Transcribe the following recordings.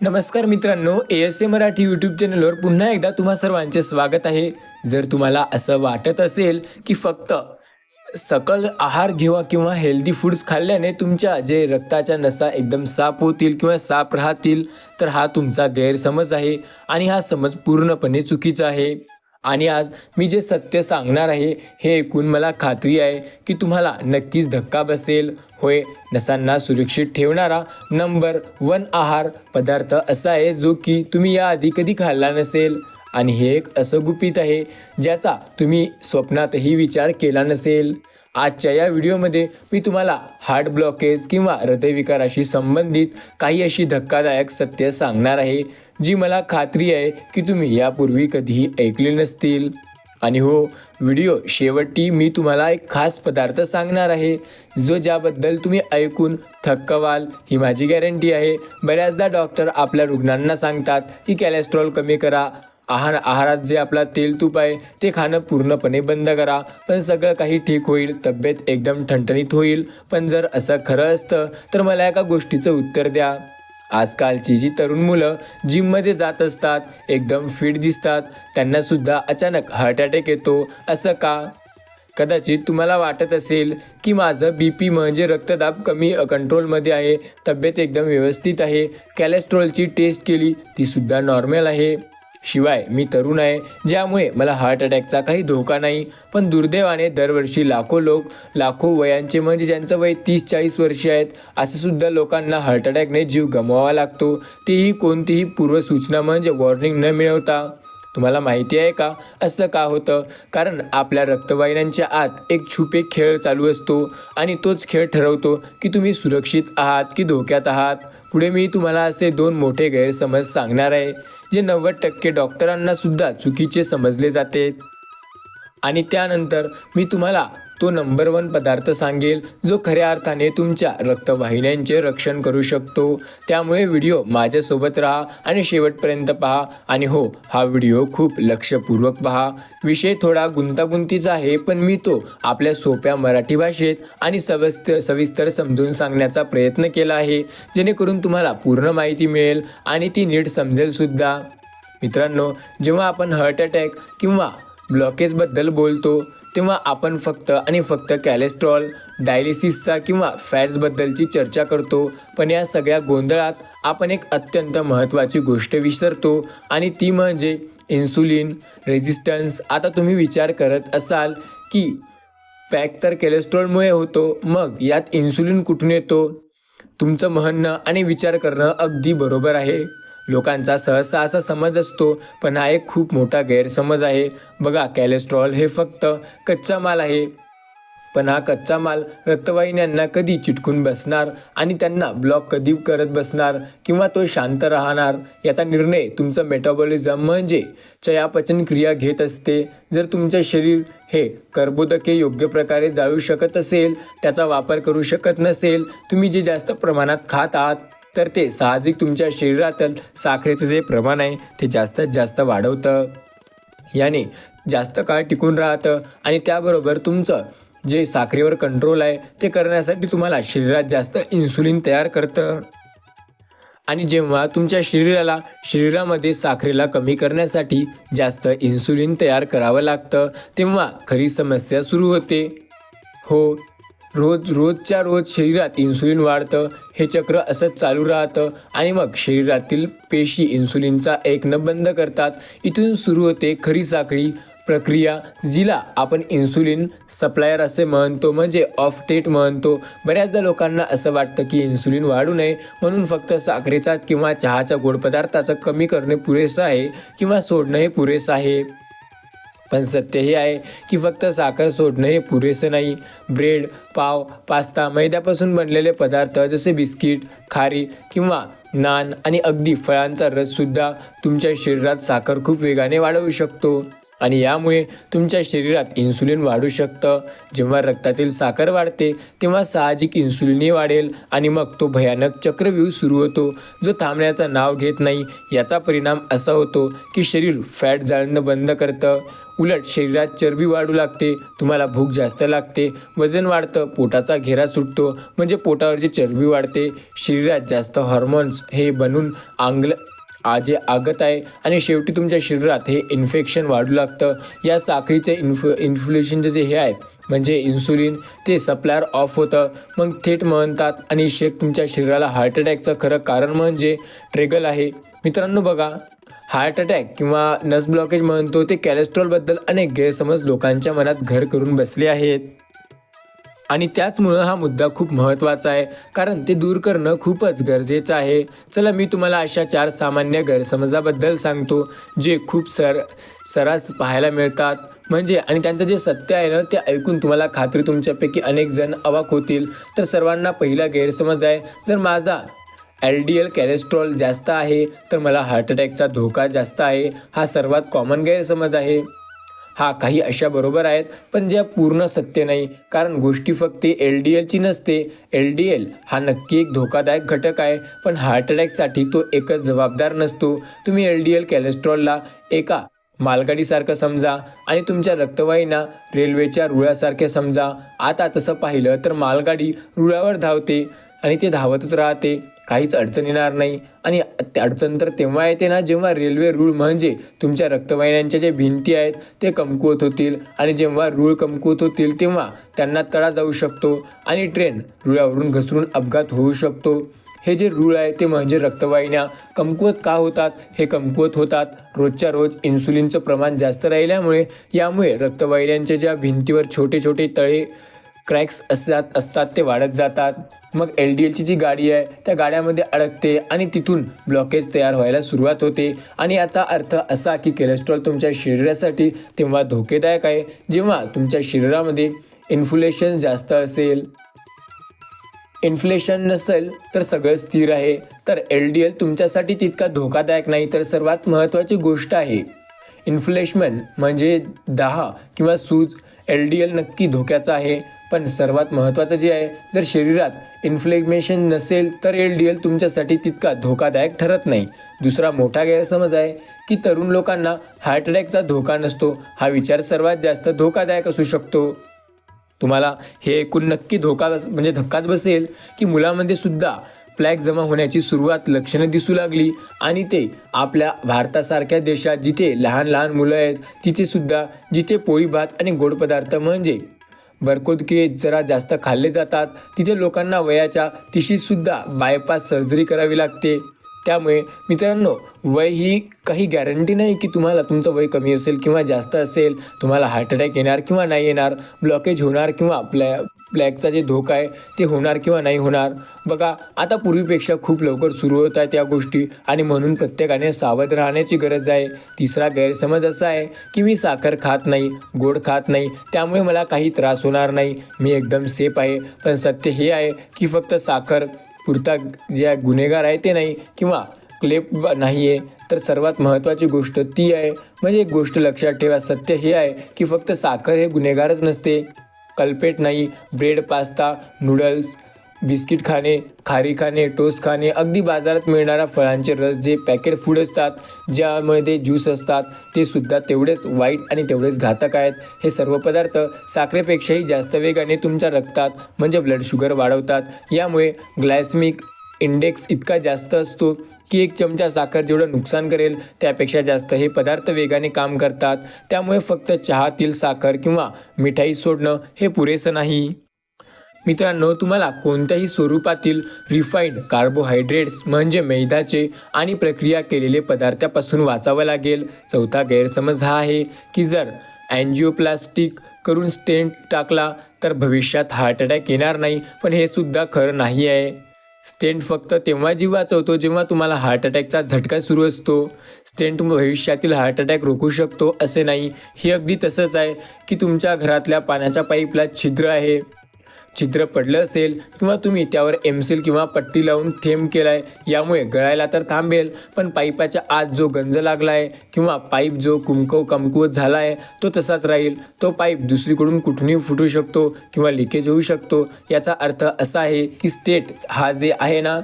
नमस्कार मित्रांनो A S A Marathi YouTube चॅनलवर पुन्हा एकदा तुम्हा सर्वांचे स्वागत आहे. जर तुम्हाला असं वाटत असेल की फक्त सकल आहार घेवा किंवा हेल्दी फूड्स खाल्ल्याने तुमच्या जे रक्ताच्या नसा एकदम साफ होतील किंवा साफ राहतील तर हा तुमचा गैरसमज आहे आणि हा समज पूर्णपणे चुकीचा आहे. आणि आज मी जे सत्य सांगणार आहे हे ऐकून मला खात्री आहे की तुम्हाला नक्कीच धक्का बसेल. होय नसांना सुरक्षित ठेवणारा नंबर वन आहार पदार्थ असा आहे जो की तुम्ही याआधी कधी खाल्ला नसेल. आणि हे एक असं गुपित आहे ज्याचा तुम्ही स्वप्नातही विचार केला नसेल. आजच्या या व्हिडिओमध्ये मी तुम्हाला हार्ट ब्लॉकेज किंवा हृदयविकाराशी संबंधित काही अशी धक्कादायक सत्य सांगणार आहे जी मला खात्री आहे की तुम्ही यापूर्वी कधीही ऐकली नसतील. आणि हो व्हिडिओ शेवटी मी तुम्हाला एक खास पदार्थ सांगणार आहे जो ज्याबद्दल तुम्ही ऐकून थक्क व्हाल ही माझी गॅरंटी आहे. बऱ्याचदा डॉक्टर आपल्या रुग्णांना सांगतात की कॅलेस्ट्रॉल कमी करा आहार आहारात जे आपला तेल तूप आहे ते खाणं पूर्णपणे बंद करा. पण सगळं काही ठीक होईल तब्येत एकदम ठणठणीत होईल. पण जर असं खरं असतं तर मला एका गोष्टीचं उत्तर द्या. आजकालची जी तरुण मुलं जिममध्ये जात असतात एकदम फिट दिसतात त्यांनासुद्धा अचानक हार्ट अटॅक येतो असं का? कदाचित तुम्हाला वाटत असेल की माझं बी पी म्हणजे रक्तदाब कमी कंट्रोलमध्ये आहे तब्येत एकदम व्यवस्थित आहे कॅलेस्ट्रॉलची टेस्ट केली तीसुद्धा नॉर्मल आहे. शिवाय मी तरुण आहे ज्यामुळे मला हार्ट अटॅकचा काही धोका नाही. पण दुर्दैवाने दरवर्षी लाखो लोक लाखो वयांचे म्हणजे ज्यांचं वय तीस चाळीस वर्षे आहेत असे सुद्धा लोकांना हार्ट अटॅकने जीव गमवावा लागतो. तेही कोणतीही पूर्वसूचना म्हणजे वॉर्निंग न मिळवता. तुम्हाला माहिती आहे का? असं का होतं? कारण आपल्या रक्तवाहिन्यांच्या आत एक छुपे खेळ चालू असतो आणि तोच खेळ ठरवतो की तुम्ही सुरक्षित आहात की धोक्यात आहात. पुढे मी तुम्हाला असे दोन मोठे गैरसमज सांगणार आहे. जे नव्वद टक्के डॉक्टरांना सुद्धा चुकीचे समजले जाते. आणि त्यानंतर मी तुम्हाला तो नंबर वन पदार्थ सांगेल जो खऱ्या अर्थाने तुमच्या रक्तवाहिन्यांचे रक्षण करू शकतो. त्यामुळे व्हिडिओ माझ्यासोबत राहा आणि शेवटपर्यंत पहा. आणि हो हा व्हिडिओ खूप लक्षपूर्वक पहा. विषय थोडा गुंतागुंतीचा आहे पण मी तो आपल्या सोप्या मराठी भाषेत आणि सविस्तर सविस्तर समजून सांगण्याचा प्रयत्न केला आहे जेणेकरून तुम्हाला पूर्ण माहिती मिळेल आणि ती नीट समजेलसुद्धा मित्रांनो जेव्हा आपण हार्ट अटॅक किंवा ब्लॉकेजबद्दल बोलतो तेव्हा आपण फक्त आणि फक्त कॅलेस्ट्रॉल डायलिसिसचा किंवा फॅट्सबद्दलची चर्चा करतो. पण या सगळ्या गोंधळात आपण एक अत्यंत महत्त्वाची गोष्ट विसरतो आणि ती म्हणजे इन्सुलिन रेझिस्टन्स आता तुम्ही विचार करत असाल की पॅक तर कॅलेस्ट्रॉलमुळे होतो मग यात इन्सुलिन कुठून येतो? तुमचं म्हणणं आणि विचार करणं अगदी बरोबर आहे. लोकांचा सहसा असा समज असतो पण हा एक खूप मोठा गैरसमज आहे. बघा कॅलेस्ट्रॉल हे फक्त कच्चा माल आहे. पण हा कच्चा माल रक्तवाहिन्यांना कधी चिटकून बसणार आणि त्यांना ब्लॉक कधी करत बसणार किंवा तो शांत राहणार? याचा निर्णय तुमचं मेटाबॉलिझम म्हणजे चयापचन क्रिया घेत असते. जर तुमचे शरीर हे कर्बोदके योग्य प्रकारे जाळू शकत असेल त्याचा वापर करू शकत नसेल तुम्ही जे जास्त प्रमाणात खात आहात तर ते साहजिक तुमच्या शरीरातील साखरेचं जे प्रमाण आहे ते जास्तीत जास्त वाढवतं. याने जास्त काळ टिकून राहतं आणि त्याबरोबर तुमचं जे साखरेवर कंट्रोल आहे ते करण्यासाठी तुम्हाला शरीरात जास्त इन्सुलिन तयार करतं. आणि जेव्हा तुमच्या शरीराला शरीरामध्ये साखरेला कमी करण्यासाठी जास्त इन्सुलिन तयार करावं लागतं तेव्हा खरी समस्या सुरू होते. हो रोज रोजच्या रोज शरीरात इन्सुलिन वाढतं हे चक्र असंच चालू राहतं आणि मग शरीरातील पेशी इन्सुलिनचा एक न बंद करतात. इथून सुरू होते खरी साखळी प्रक्रिया जिला आपण इन्सुलिन सप्लायर असे म्हणतो म्हणजे ऑफ टेट म्हणतो. बऱ्याचदा लोकांना असं वाटतं की इन्सुलिन वाढू नये म्हणून फक्त साखरेचा किंवा चहाच्या गोड पदार्थाचं कमी करणे पुरेसं आहे किंवा सोडणं हे पुरेसं आहे. पण सत्य हे आहे की फक्त साखर सोडणं हे पुरेसं नाही. ब्रेड पाव पास्ता मैद्यापासून बनलेले पदार्थ जसे बिस्किट खारी किंवा नान आणि अगदी फळांचा रससुद्धा तुमच्या शरीरात साखर खूप वेगाने वाढवू शकतो. आणि यामुळे तुमच्या शरीरात इन्सुलिन वाढू शकतं. जेव्हा रक्तातील साखर वाढते तेव्हा साहजिक इन्सुलिनही वाढेल आणि मग तो भयानक चक्रव्यूह सुरू होतो जो थांबण्याचा नाव घेत नाही. याचा परिणाम असा होतो की शरीर फॅट जाळणं बंद करतं. उलट शरीरात चरबी वाढू लागते तुम्हाला भूक जास्त लागते वजन वाढतं पोटाचा घेरा सुटतो म्हणजे पोटावरची चरबी वाढते. शरीरात जास्त हॉर्मोन्स हे बनून आंगल आजे आगत आहे. आणि शेवटी तुमच्या शरीरात हे इन्फेक्शन वाढू लागतं. या साखळीचे इन्फ इन्फ्लेशनचे जे हे आहेत म्हणजे इन्सुलिन ते सप्लायर ऑफ होतं. मग थेट म्हणतात आणि शेक तुमच्या शरीराला हार्ट अटॅकचं खरं कारण म्हणजे ट्रेगल आहे. मित्रांनो बघा हार्ट अटॅक किंवा नस ब्लॉकेज म्हणतो ते कॅलेस्ट्रॉलबद्दल अनेक गैरसमज लोकांच्या मनात घर करून बसले आहेत. आणि त्याचमुळं हा मुद्दा खूप महत्त्वाचा आहे कारण ते दूर करणं खूपच गरजेचं आहे. चला मी तुम्हाला अशा चार सामान्य गैरसमजाबद्दल सांगतो जे खूप सर सरास पाहायला मिळतात. म्हणजे आणि त्यांचं जे सत्य आहे ना ते ऐकून तुम्हाला खात्री तुमच्यापैकी अनेक जण अवाक होतील. तर सर्वांना पहिला गैरसमज आहे जर माझा एल डी एल कॅलेस्ट्रॉल जास्त आहे तर मला हार्ट अटॅकचा धोका जास्त आहे. हा सर्वात कॉमन गैरसमज आहे. हा काही अशा बरोबर आहेत पण ज्या पूर्ण सत्य नाही. कारण गोष्टी फक्त एल डी एलची नसते. एल डी एल हा नक्की एक धोकादायक घटक आहे पण हार्ट अटॅकसाठी तो एकच जबाबदार नसतो. तुम्ही एल डी एल कॅलेस्ट्रॉलला एका मालगाडीसारखं समजा आणि तुमच्या रक्तवाहिन्या रेल्वेच्या रुळासारख्या समजा. आता तसं पाहिलं तर मालगाडी रुळावर धावते आणि ते धावतच राहते. काहीच अडचण येणार नाही. आणि अडचण तर तेव्हा येते ना जेव्हा रेल्वे रूळ म्हणजे तुमच्या रक्तवाहिन्यांच्या जे भिंती आहेत ते कमकुवत होतील. आणि जेव्हा रूळ कमकुवत होतील तेव्हा त्यांना तडा जाऊ शकतो. आणि ट्रेन रुळावरून घसरून अपघात होऊ शकतो. हे जे रूळ आहे ते म्हणजे रक्तवाहिन्या. कमकुवत का होतात? हे कमकुवत होतात. रोजच्या रोज इन्सुलिनचं प्रमाण जास्त राहिल्यामुळे यामुळे रक्तवाहिन्यांच्या ज्या भिंतीवर छोटे छोटे तळे क्रॅक्स असतात असतात ते वाढत जातात. मग एल डी एलची जी गाडी आहे त्या गाड्यामध्ये अडकते आणि तिथून ब्लॉकेज तयार व्हायला सुरुवात होते. आणि याचा अर्थ असा की कोलेस्ट्रॉल तुमच्या शरीरासाठी तेव्हा धोकेदायक आहे. जेव्हा तुमच्या शरीरामध्ये इन्फ्लेशन जास्त असेल इन्फ्लेशन नसेल तर सगळं स्थिर आहे. तर एल डी एल तुमच्यासाठी तितका धोकादायक नाही तर सर्वात महत्त्वाची गोष्ट आहे. इन्फ्लेशमेंट म्हणजे दहा किंवा सूज. एल डी एल नक्की धोक्याचा आहे. पण सर्वात महत्त्वाचं जे आहे जर शरीरात इन्फ्लेमेशन नसेल तर एल डी एल तुमच्यासाठी तितका धोकादायक ठरत नाही. दुसरा मोठा गैरसमज आहे की तरुण लोकांना हार्ट अटॅकचा धोका नसतो. हा विचार सर्वात जास्त धोकादायक असू शकतो. तुम्हाला हे ऐकून नक्की धोका बस म्हणजे धक्काच बसेल की मुलामध्ये सुद्धा प्लॅग जमा होण्याची सुरुवात लक्षणं दिसू लागली आणि ते आपल्या भारतासारख्या देशात जिथे लहान लहान मुलं आहेत तिथेसुद्धा जिथे पोळी भात आणि गोड पदार्थ म्हणजे बरकोदके जरा जास्त खाल्ले जातात. तिथे लोकांना वयाच्या तिशीसुद्धा बायपास सर्जरी करावी लागते. त्यामुळे मित्रांनो वय ही काही गॅरंटी नाही की तुम्हाला तुमचं वय कमी असेल किंवा जास्त असेल. तुम्हाला हार्ट अटॅक येणार किंवा नाही येणार ब्लॉकेज होणार किंवा आपल्या ब्लॅकचा जे धोका आहे ते होणार किंवा नाही होणार? बघा आता पूर्वीपेक्षा खूप लवकर सुरू होत आहेत या गोष्टी आणि म्हणून प्रत्येकाने सावध राहण्याची गरज आहे. तिसरा गैरसमज असा आहे की मी साखर खात नाही गोड खात नाही त्यामुळे मला काही त्रास होणार नाही. मी एकदम सेफ आहे पण सत्य हे आहे की फक्त साखर पुरता या गुन्हेगार आहे ते नाही किंवा क्लेप नाही आहे तर सर्वात महत्त्वाची गोष्ट ती आहे. म्हणजे एक गोष्ट लक्षात ठेवा सत्य हे आहे की फक्त साखर हे गुन्हेगारच नसते. कल्पेट नाही ब्रेड पास्ता नूडल्स बिस्किट खाणे खारी खाणे टोस्ट खाणे अगदी बाजारात मिळणारा फळांचे रस जे पॅकेट फूड असतात ज्यामध्ये ज्यूस असतात ते सुद्धा तेवढेच वाईट आणि तेवढेच घातक आहेत. हे सर्व पदार्थ साखरेपेक्षाही जास्त वेगाने तुमच्या रक्तात म्हणजे ब्लड शुगर वाढवतात. यामुळे ग्लायसमिक इंडेक्स इतका जास्त असतो की एक चमचा साखर जेवढं नुकसान करेल त्यापेक्षा जास्त हे पदार्थ वेगाने काम करतात. त्यामुळे फक्त चहातील साखर किंवा मिठाई सोडणं हे पुरेसं नाही. मित्रांनो तुम्हाला कोणत्याही स्वरूपातील रिफाईंड कार्बोहायड्रेट्स म्हणजे मैदाचे आणि प्रक्रिया केलेले पदार्थापासून वाचावं लागेल. चौथा गैरसमज हा आहे की जर अँजिओप्लास्टिक करून स्टेंट टाकला तर भविष्यात हार्ट अटॅक येणार नाही पण हे सुद्धा खरं नाही आहे. स्टेंट फक्त तेव्हा जीव वाचवतो जेव्हा तुम्हाला हार्ट अटॅकचा झटका सुरू असतो. स्टेंट भविष्यातील हार्ट अटॅक रोखू शकतो असे नाही. हे अगदी तसंच आहे की तुमच्या घरातल्या पाण्याच्या पाईपला छिद्र आहे. छिद्र पडलं असेल किंवा तुम्ही त्यावर एमसील किंवा पट्टी लावून थेंब केलाय यामुळे गळायला तर थांबेल पण पाईपाच्या आत जो गंज लागला आहे किंवा पाईप जो कुमकव कमकुवत झाला आहे तो तसाच राहील. तो पाईप दुसरीकडून कुठूनही फुटू शकतो किंवा लिकेज होऊ शकतो. याचा अर्थ असा आहे की स्टेट हा जे आहे ना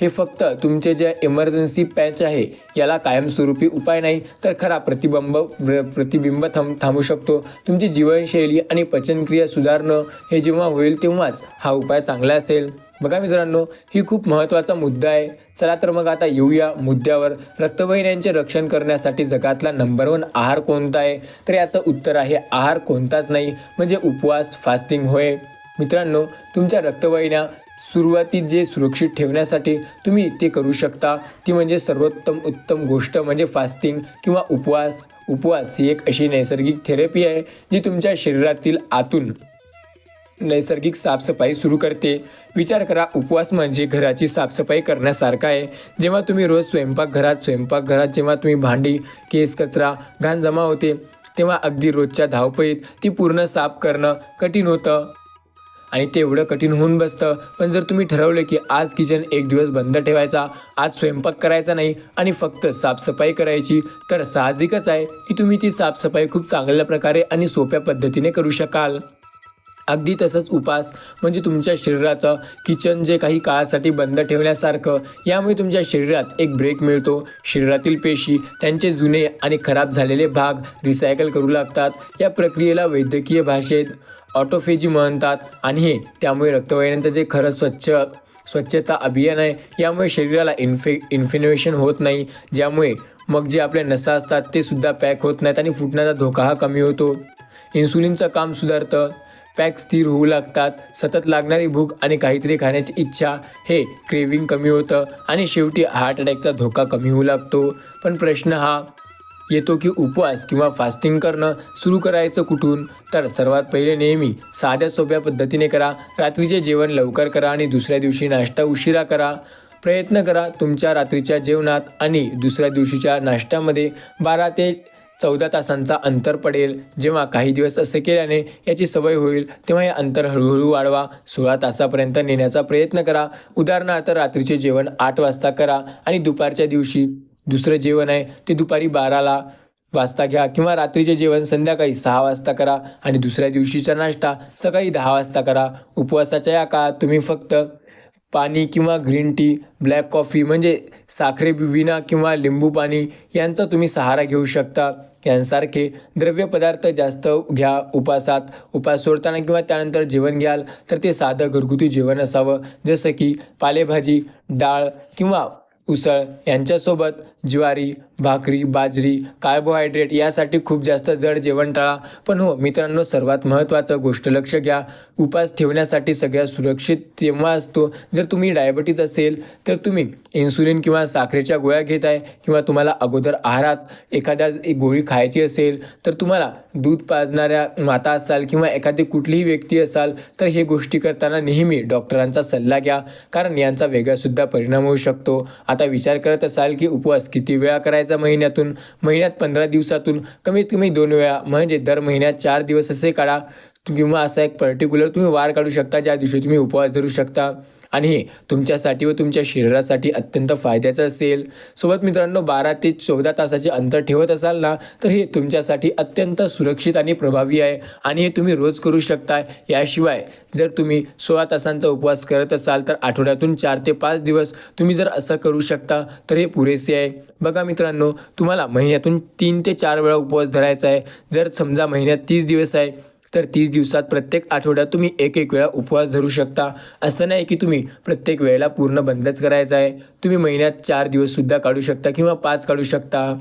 हे फक्त तुमचे जे इमर्जन्सी पॅच आहे याला कायमस्वरूपी उपाय नाही तर खरा प्रतिबंब प्र- प्रतिबिंब थांब थांबू शकतो. तुमची जीवनशैली आणि पचनक्रिया सुधारणं हे जेव्हा होईल तेव्हाच हा उपाय चांगला असेल. बघा मित्रांनो ही खूप महत्त्वाचा मुद्दा आहे. चला तर मग आता येऊया मुद्द्यावर. रक्तवाहिन्यांचे रक्षण करण्यासाठी जगातला नंबर वन आहार कोणता आहे? तर याचं उत्तर आहे आहार कोणताच नाही म्हणजे उपवास फास्टिंग होय. मित्रांनो तुमच्या रक्तवाहिन्या सुरुवातीत जे सुरक्षित ठेवण्यासाठी तुम्ही ते करू शकता. ती म्हणजे सर्वोत्तम उत्तम गोष्ट म्हणजे फास्टिंग किंवा उपवास. उपवास ही एक अशी नैसर्गिक थेरपी आहे जी तुमच्या शरीरातील आतून नैसर्गिक साफसफाई सुरू करते. विचार करा उपवास म्हणजे घराची साफसफाई करण्यासारखा आहे. जेव्हा तुम्ही रोज स्वयंपाकघरात स्वयंपाकघरात जेव्हा तुम्ही भांडी केस कचरा घाण जमा होते तेव्हा अगदी रोजच्या धावपळीत ती पूर्ण साफ करणं कठीण होतं. आणि ते एवढं कठीण होऊन बसतं. पण जर तुम्ही ठरवलं की आज किचन एक दिवस बंद ठेवायचा आज स्वयंपाक करायचा नाही आणि फक्त साफसफाई करायची तर साहजिकच आहे की तुम्ही ती साफसफाई खूप चांगल्या प्रकारे आणि सोप्या पद्धतीने करू शकाल. अगदी तसंच उपास म्हणजे तुमच्या शरीराचं किचन जे काही काळासाठी बंद ठेवण्यासारखं यामुळे तुमच्या शरीरात एक ब्रेक मिळतो. शरीरातील पेशी त्यांचे जुने आणि खराब झालेले भाग रिसायकल करू लागतात. या प्रक्रियेला वैद्यकीय भाषेत ऑटोफेजी म्हणतात. आणि हे त्यामुळे रक्तवाहिन्यांचं जे खरं स्वच्छ स्वच्छता अभियान आहे यामुळे शरीराला इन्फे इन्फिनेशन होत नाही. ज्यामुळे मग जे आपल्या नसा असतात ते सुद्धा पॅक होत नाहीत आणि फुटण्याचा धोका हा कमी होतो. इन्सुलिनचं काम सुधारतं. पॅक स्थिर होऊ लागतात. सतत लागणारी भूक आणि काहीतरी खाण्याची इच्छा हे क्रेविंग कमी होतं. आणि शेवटी हार्ट अटॅकचा धोका कमी होऊ लागतो. पण प्रश्न हा येतो की उपवास किंवा फास्टिंग करणं सुरू करायचं कुठून? तर सर्वात पहिले नेहमी साध्या सोप्या पद्धतीने करा. रात्रीचे जेवण लवकर करा आणि दुसऱ्या दिवशी नाश्ता उशिरा करा. प्रयत्न करा तुमच्या रात्रीच्या जेवणात आणि दुसऱ्या दिवशीच्या नाश्त्यामध्ये बारा ते चौदा तासांचा अंतर पडेल. जेव्हा काही दिवस असे केल्याने याची सवय होईल तेव्हा हे अंतर हळूहळू वाढवा. सोळा तासापर्यंत नेण्याचा प्रयत्न करा. उदाहरणार्थ रात्रीचे जेवण आठ वाजता करा आणि दुपारच्या दिवशी दुसरं जेवण आहे ते दुपारी बाराला वाजता घ्या किंवा रात्रीचे जेवण संध्याकाळी सहा वाजता करा आणि दुसऱ्या दिवशीचा नाश्ता सकाळी दहा वाजता करा. उपवासाच्या या काळात तुम्ही फक्त पाणी किंवा ग्रीन टी ब्लॅक कॉफी म्हणजे साखरे विना किंवा लिंबू पाणी यांचा तुम्ही सहारा घेऊ शकता. यांसारखे द्रव्यपदार्थ जास्त घ्या उपासात. उपास सोडताना किंवा त्यानंतर जेवण घ्याल तर ते साधं घरगुती जेवण असावं. जसं की पालेभाजी डाळ किंवा उसळ यांच्यासोबत ज्वारी भाकरी बाजरी कार्बोहायड्रेट यासाठी खूप जास्त जड जेवण टाळा. पण हो मित्रांनो सर्वात महत्त्वाचं गोष्ट लक्ष घ्या. उपास ठेवण्यासाठी सगळ्यात सुरक्षित तेव्हा असतो जर तुम्ही डायबिटीज असेल तर तुम्ही इन्सुलिन किंवा साखरेच्या गोळ्या घेत आहे किंवा तुम्हाला अगोदर आहारात एखाद्या एक गोळी खायची असेल तर तुम्हाला दूध पाजणाऱ्या माता असाल किंवा एखादी कुठलीही व्यक्ती असाल तर हे गोष्टी करताना नेहमी डॉक्टरांचा सल्ला घ्या. कारण यांचा वेगळासुद्धा परिणाम होऊ शकतो. आता विचार करत असाल की उपवास किती वेळा करायचा महिन्यातून? महिन्यात पंधरा दिवसातून? कमीत कमी दोन वेळा. म्हणजे दर महिन्यात चार दिवस असे काढा. किंवा असा एक पर्टिक्युलर तुम्ही वार काढू शकता ज्या दिवशी तुम्ही उपवास धरू शकता. आणि हे तुमच्यासाठी व तुमच्या शरीरासाठी अत्यंत फायद्याचं असेल. सोबत मित्रांनो बारा ते चौदा तासाचे अंतर ठेवत असाल ना तर हे तुमच्यासाठी अत्यंत सुरक्षित आणि प्रभावी आहे. आणि हे तुम्ही रोज करू शकता याशिवाय जर तुम्ही सोळा तासांचा उपवास करत असाल तर आठवड्यातून चार ते पाच दिवस तुम्ही जर असं करू शकता तर हे पुरेसे आहे. बघा मित्रांनो तुम्हाला महिन्यातून तीन ते चार वेळा उपवास धरायचा आहे. जर समजा महिन्यात तीस दिवस आहे तर तीस दिवसात प्रत्येक आठवड्यात तुम्ही एक एक वेळा उपवास धरू शकता. असं नाही की तुम्ही प्रत्येक वेळेला पूर्ण बंदच करायचा आहे. तुम्ही महिन्यात चार दिवससुद्धा काढू शकता किंवा पाच काढू शकता.